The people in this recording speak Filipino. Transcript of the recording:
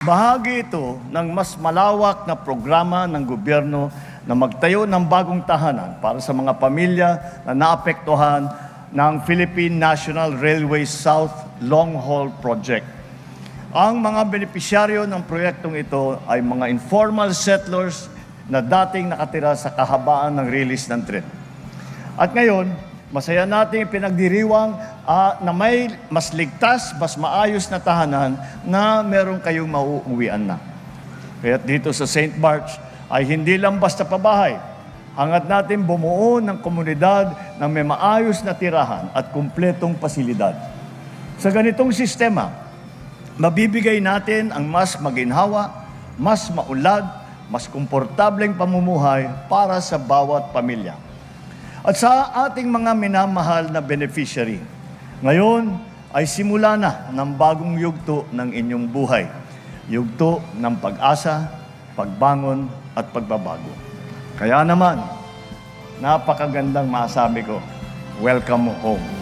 Bahagi ito ng mas malawak na programa ng gobyerno na magtayo ng bagong tahanan para sa mga pamilya na naapektuhan ng Philippine National Railway South Long Haul Project. Ang mga benepisyaryo ng proyektong ito ay mga informal settlers na dating nakatira sa kahabaan ng release ng tren. At ngayon, masaya nating pinagdiriwang ah, na may mas ligtas, mas maayos na tahanan na meron kayong mauuwian na. Kaya dito sa St. Barts ay hindi lang basta pabahay. Hangad natin bumuo ng komunidad na may maayos na tirahan at kumpletong pasilidad. Sa ganitong sistema, mabibigay natin ang mas maginhawa, mas maulad, mas komportableng pamumuhay para sa bawat pamilya. At sa ating mga minamahal na beneficiary, ngayon ay simula na ng bagong yugto ng inyong buhay. Yugto ng pag-asa, pagbangon at pagbabago. Kaya naman, napakagandang masabi ko, welcome home.